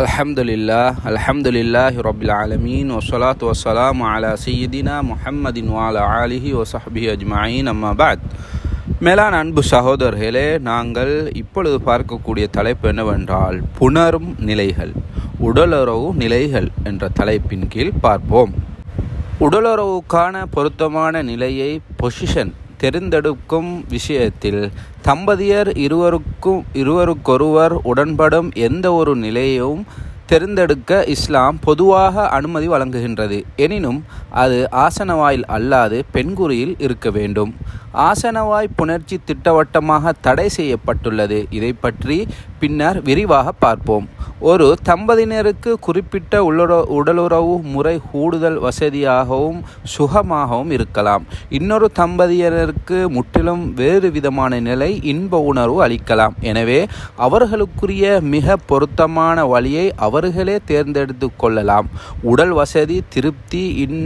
அல்ஹம்துலில்லா அல்ஹம்துலில்லாஹி ரபில் ஆலமீன் வசலாத் வசலாம் அலா சையதினா முஹம்மதின் வாலா ஆலிஹி வசஹபி அஜ்மாயின் அம்மாபாத் மேலான அன்பு சகோதரர்களே நாங்கள் இப்பொழுது பார்க்கக்கூடிய தலைப்பு என்னவென்றால் புணரும் நிலைகள் உடலுறவு நிலைகள் என்ற தலைப்பின் கீழ் பார்ப்போம். உடலுறவுக்கான பொருத்தமான நிலையை பொசிஷன் தெரிந்தெடுக்கும் விஷயத்தில் தம்பதியர் இருவருக்கும் இருவருக்கொருவர் உடன்படும் எந்த ஒரு நிலையையும் தெரிந்தெடுக்க இஸ்லாம் பொதுவாக அனுமதி வழங்குகின்றது. எனினும் அது ஆசனவாயில் அல்லாது பெண்குறியில் இருக்க வேண்டும். ஆசனவாய் புணர்ச்சி திட்டவட்டமாக தடை செய்யப்பட்டுள்ளது. இதை பற்றி பின்னர் விரிவாக பார்ப்போம். ஒரு தம்பதியினருக்கு குறிப்பிட்ட உள்ளுற உடலுறவு முறை கூடுதல் வசதியாகவும் சுகமாகவும் இருக்கலாம். இன்னொரு தம்பதியினருக்கு முற்றிலும் வேறு விதமான நிலை இன்ப உணர்வு அளிக்கலாம். எனவே அவர்களுக்குரிய மிக பொருத்தமான வழியை அவர்களே தேர்ந்தெடுத்து கொள்ளலாம். உடல் வசதி திருப்தி இன்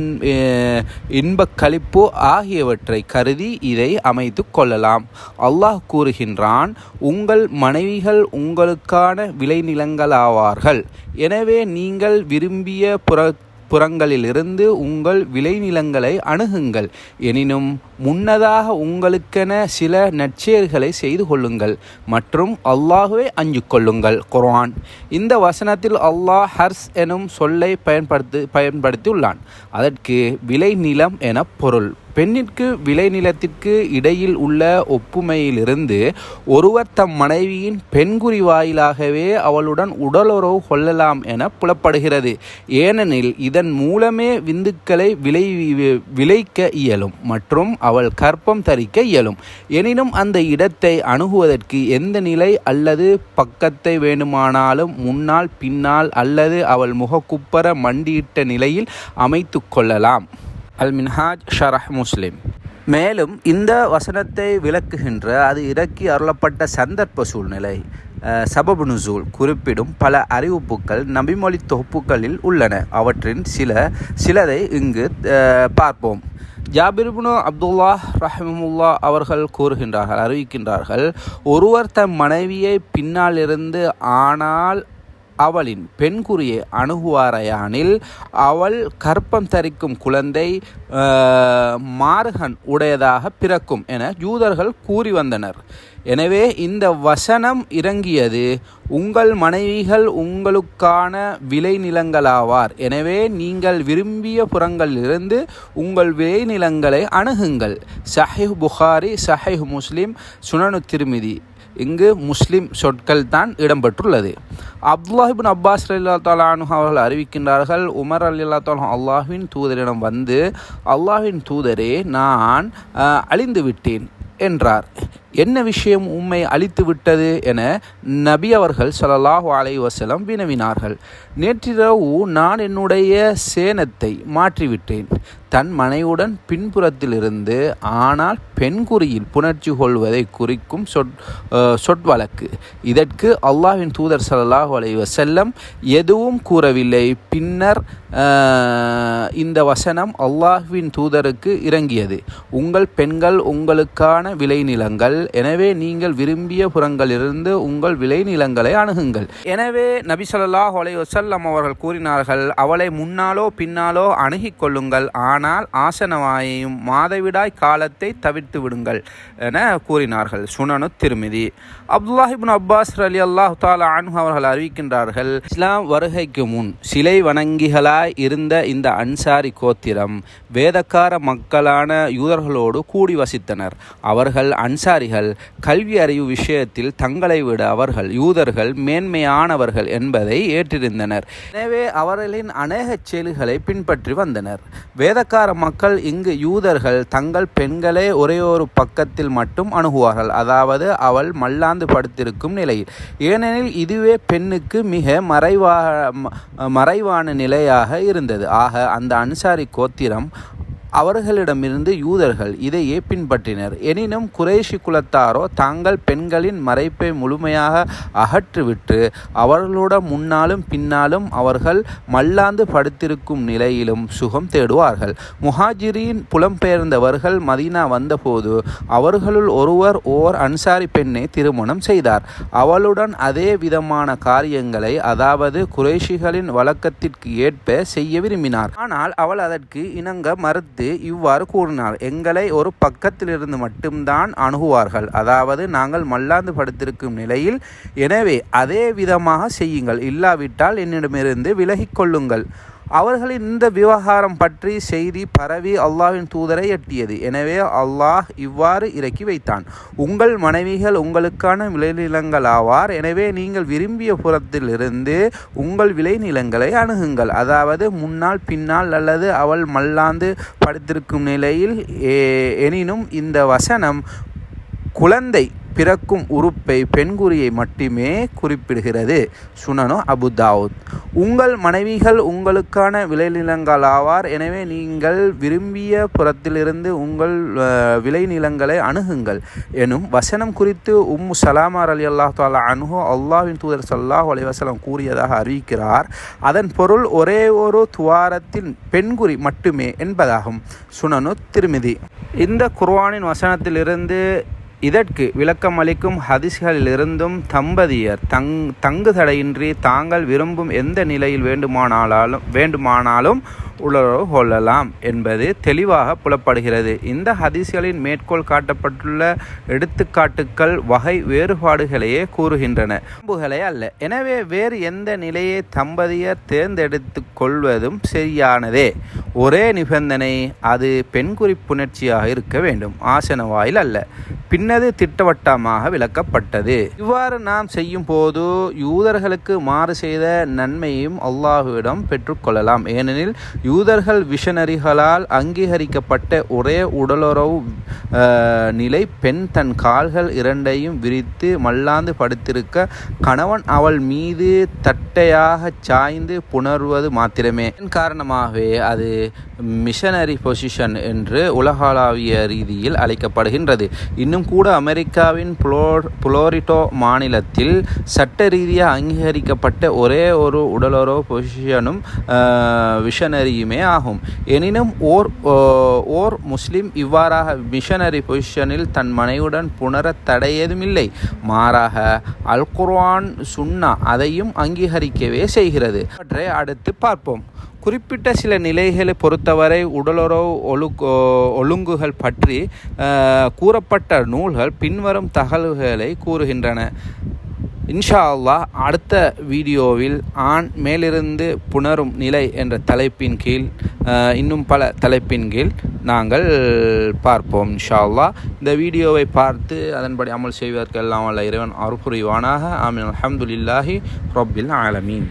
இன்பக் கழிப்பு ஆகியவற்றை கருதி இதை அமைத்து கொள்ளலாம். அல்லாஹ் கூறுகின்றான் உங்கள் மனைவிகள் உங்களுக்கான விளைநிலங்களாவார்கள். எனவே நீங்கள் விரும்பிய புற புறங்களிலிருந்து உங்கள் விளைநிலங்களை அணுகுங்கள். எனினும் முன்னதாக உங்களுக்கென சில நற்செயல்களை செய்து கொள்ளுங்கள் மற்றும் அல்லாஹுவை அஞ்சு கொள்ளுங்கள். குர்ஆன். இந்த வசனத்தில் அல்லாஹ் ஹர்ஸ் எனும் சொல்லை பயன்படுத்து பயன்படுத்தியுள்ளான். அதற்கு விளைநிலம் என பொருள். பெண்ணிற்கு விளைநிலத்திற்கு இடையில் உள்ள ஒப்புமையிலிருந்து ஒருவர் தம் மனைவியின் பெண்குறி வாயிலாகவே அவளுடன் உடலுறவு கொள்ளலாம் என புலப்படுகிறது. ஏனெனில் இதன் மூலமே விந்துக்களை விளை விளைக்க இயலும் மற்றும் அவள் கற்பம் தரிக்க இயலும். எனினும் அந்த இடத்தை அணுகுவதற்கு எந்த நிலை அல்லது பக்கத்தை வேண்டுமானாலும் முன்னால் பின்னால் அல்லது அவள் முகக்குப்பர மண்டியிட்ட நிலையில் அமைத்து கொள்ளலாம். அல் மின்ஹாஜ் ஷரஹ் முஸ்லிம். மேலும் இந்த வசனத்தை விளக்குகின்ற அது இறக்கி அருளப்பட்ட சந்தர்ப்ப சூழ்நிலை சபபு நுசூல் குறிப்பிடும் பல அறிவிப்புகள் நபிமொழி தொகுப்புகளில் உள்ளன. அவற்றின் சில சிலதை இங்கு பார்ப்போம். ஜாபிர்புனு அப்துல்லா ரஹமுல்லா அவர்கள் கூறுகின்றார்கள் அறிவிக்கின்றார்கள் ஒருவர் தம் மனைவியை பின்னாலிருந்து ஆனால் அவளின் பெண்குறியை அணுகுவாரையானில் அவள் கற்பம் தரிக்கும் குழந்தை மார்கன் உடையதாக பிறக்கும் என யூதர்கள் கூறி வந்தனர். எனவே இந்த வசனம் இறங்கியது உங்கள் மனைவிகள் உங்களுக்கான விளைநிலங்களாவார். எனவே நீங்கள் விரும்பிய புறங்களிலிருந்து உங்கள் விளைநிலங்களை அணுகுங்கள். சஹிஹ் புகாரி சஹிஹ் முஸ்லிம் சுனனு திருமிதி. இங்கு முஸ்லிம் சொற்கள் தான் இடம்பெற்றுள்ளது. அப்துல்லாஹிபின் அப்பாஸ் அல்லா தாலானு அவர்கள் அறிவிக்கின்றார்கள் உமர் அல்லா தாலா அல்லாஹின் தூதரிடம் வந்து அல்லாஹின் தூதரே நான் அழிந்து விட்டேன் என்றார். என்ன விஷயம் உம்மை அழித்து விட்டது என நபி அவர்கள் சலல்லாஹு அலை வசலம் வினவினார்கள். நேற்றிரவு நான் என்னுடைய சேனத்தை மாற்றிவிட்டேன். தன் மனைவுடன் பின்புறத்திலிருந்து ஆனால் பெண்குறியில் புணர்ச்சி கொள்வதை குறிக்கும் சொற் சொற்வழக்கு. இதற்கு அல்லாஹின் தூதர் சல்லாஹு அலை வசல்லம் எதுவும் கூறவில்லை. பின்னர் இந்த வசனம் அல்லாஹ்வின் தூதருக்கு இறங்கியது. உங்கள் பெண்கள் உங்களுக்கான விளைநிலங்கள் எனவே நீங்கள் விரும்பிய புறங்களிலிருந்து உங்கள் விளைநிலங்களை அணுகுங்கள். எனவே நபிசல்லாஹ் வசல்லம் அவர்கள் கூறினார்கள் அவளை முன்னாலோ பின்னாலோ அணுகிக் கொள்ளுங்கள். ஆனால் ஆசனவாயையும் மாதவிடாய் காலத்தை தவிர்த்து விடுங்கள் என கூறினார்கள். சுனனு திருமிதி. அப்துல்லாஹிபின் அப்பாஸ் அலி அல்லாஹ் தாலா அனு அவர்கள் அறிவிக்கின்றார்கள் இஸ்லாம் வருகைக்கு முன் சிலை வணங்கிகளாய் இருந்த இந்த அன்சாரி கோத்திரம் வேதக்கார மக்களான யூதர்களோடு கூடி வசித்தனர். அவர்கள் அன்சாரி அதிகாரிகள் கல்வி அறிவு விஷயத்தில் தங்களை விட அவர்கள் யூதர்கள் மேன்மையானவர்கள் என்பதை ஏற்றிருந்தனர். எனவே அவர்களின் அநேக செயல்களை பின்பற்றி வந்தனர். வேதக்கார மக்கள் இங்கு யூதர்கள் தங்கள் பெண்களே ஒரே ஒரு பக்கத்தில் மட்டும் அணுகுவார்கள். அதாவது அவள் மல்லாந்து படுத்திருக்கும் நிலையில். ஏனெனில் இதுவே பெண்ணுக்கு மிக மறைவா மறைவான நிலையாக இருந்தது. ஆக அந்த அன்சாரி கோத்திரம் அவர்களிடமிருந்து யூதர்கள் இதையே பின்பற்றினர். எனினும் குறைஷி குலத்தாரோ தாங்கள் பெண்களின் மறைப்பை முழுமையாக அகற்றிவிட்டு அவர்களோட முன்னாலும் பின்னாலும் அவர்கள் மல்லாந்து படுத்திருக்கும் நிலையிலும் சுகம் தேடுவார்கள். முஹாஜிரின் புலம்பெயர்ந்தவர்கள் மதீனா வந்தபோது அவர்களுள் ஒருவர் ஓர் அன்சாரி பெண்ணை திருமணம் செய்தார். அவளுடன் அதே விதமான காரியங்களை அதாவது குறைஷிகளின் வழக்கத்திற்கு ஏற்ப செய்ய விரும்பினார். ஆனால் அவள் அதற்கு இணங்க மறுத்து இவ்வாறு கூறினார். எங்களை ஒரு பக்கத்திலிருந்து மட்டும்தான் அணுகுவார்கள். அதாவது நாங்கள் மல்லாந்து படுத்திருக்கும் நிலையில் எனவே அதே விதமாக செய்யுங்கள். இல்லாவிட்டால் என்னிடமிருந்து விலகிக்கொள்ளுங்கள் கொள்ளுங்கள். அவர்களின் இந்த விவகாரம் பற்றி செய்தி பரவி அல்லாஹ்வின் தூதரை எட்டியது. எனவே அல்லாஹ் இவ்வாறு இறக்கி வைத்தான். உங்கள் மனைவிகள் உங்களுக்கான விளைநிலங்களாவார். எனவே நீங்கள் விரும்பிய புறத்திலிருந்து உங்கள் விளைநிலங்களை அணுகுங்கள். அதாவது முன்னால் பின்னால் அல்லது அவள் மல்லாந்து படுத்திருக்கும் நிலையில் எனினும் இந்த வசனம் குழந்தை பிறக்கும் உறுப்பை பெண்குறியை மட்டுமே குறிப்பிடுகிறது. சுனனு அபுதாவுத் உங்கள் மனைவிகள் உங்களுக்கான விளைநிலங்களாவார். எனவே நீங்கள் விரும்பிய புறத்திலிருந்து உங்கள் விளைநிலங்களை அணுகுங்கள் எனும் வசனம் குறித்து உம் சலாமார் அலி அல்லாஹ் தாலா அனுஹோ அல்லாஹ்வின் தூதர் சல்லாஹ் அலைவாசலம் கூறியதாக அறிவிக்கிறார். அதன் பொருள் ஒரே ஒரு துவாரத்தின் பெண்குறி மட்டுமே என்பதாகும் சுனனு திருமிதி. இந்த குர்வானின் வசனத்திலிருந்து இதற்கு விளக்கம் அளிக்கும் ஹதீஸ்களிலிருந்தும் தம்பதியர் தங் தங்கு தடையின்றி தாங்கள் விரும்பும் எந்த நிலையில் வேண்டுமானாலும் வேண்டுமானாலும் உளரவு கொள்ளலாம் என்பது தெளிவாக புலப்படுகிறது. இந்த ஹதீஸ்களின் மேற்கோள் காட்டப்பட்டுள்ள எடுத்துக்காட்டுக்கள் வகை வேறுபாடுகளையே கூறுகின்றன. பண்புகளே அல்ல. எனவே வேறு எந்த நிலையை தம்பதியர் தேர்ந்தெடுத்து கொள்வதும் சரியானதே. ஒரே நிபந்தனை அது பெண் குறிப்புணர்ச்சியாக இருக்க வேண்டும். ஆசன வாயில் அல்ல. பின்னது திட்டவட்டமாக விளக்கப்பட்டது. இவ்வாறு நாம் செய்யும் போது யூதர்களுக்கு மாறு செய்த நன்மையும் அல்லாஹுவிடம் பெற்றுக்கொள்ளலாம் ஏனெனில் யூதர்கள் விஷனரிகளால் அங்கீகரிக்கப்பட்ட ஒரே உடலுறவு நிலை பெண் தன் கால்கள் இரண்டையும் விரித்து மல்லாந்து படுத்திருக்க கணவன் அவள் மீது தட்டையாக சாய்ந்து புணர்வது மாத்திரமே. காரணமாகவே அது மிஷனரி பொசிஷன் என்று உலகளாவிய ரீதியில் அழைக்கப்படுகின்றது. இன்னும் கூட அமெரிக்காவின் புளோர் புளோரிட்டோ மாநிலத்தில் சட்ட ரீதியாக அங்கீகரிக்கப்பட்ட ஒரே ஒரு உடலுறவு பொசிஷனும் முடியுமே ஆகும். எனினும் ஓர் ஓ- ஓர் முஸ்லிம் இவ்வாறாக மிஷனரி பொசிஷனில் தன் மனைவுடன் புணர தடை ஏதுமில்லை மாறாக அல் குர்வான் சுன்னா அதையும் அங்கீகரிக்கவே செய்கிறது. அவற்றை அடுத்து பார்ப்போம். குறிப்பிட்ட சில நிலைகளை பொறுத்தவரை உடலுறவு ஒழுங்கு ஒழுங்குகள் பற்றி கூறப்பட்ட நூல்கள் பின்வரும் தகவல்களை கூறுகின்றன. இன்ஷா அல்லாஹ் அடுத்த வீடியோவில் ஆண் மேலிருந்து புணரும் நிலை என்ற தலைப்பின் கீழ் இன்னும் பல தலைப்பின் கீழ் நாங்கள் பார்ப்போம் இன்ஷா அல்லாஹ் இந்த வீடியோவை பார்த்து அதன்படி அமல் செய்வதற்கெல்லாம் வல்ல இறைவன் அருள் புரிவானாக ஆமீன். அல்ஹம்துலில்லாஹி ரப்பில் ஆலமீன்.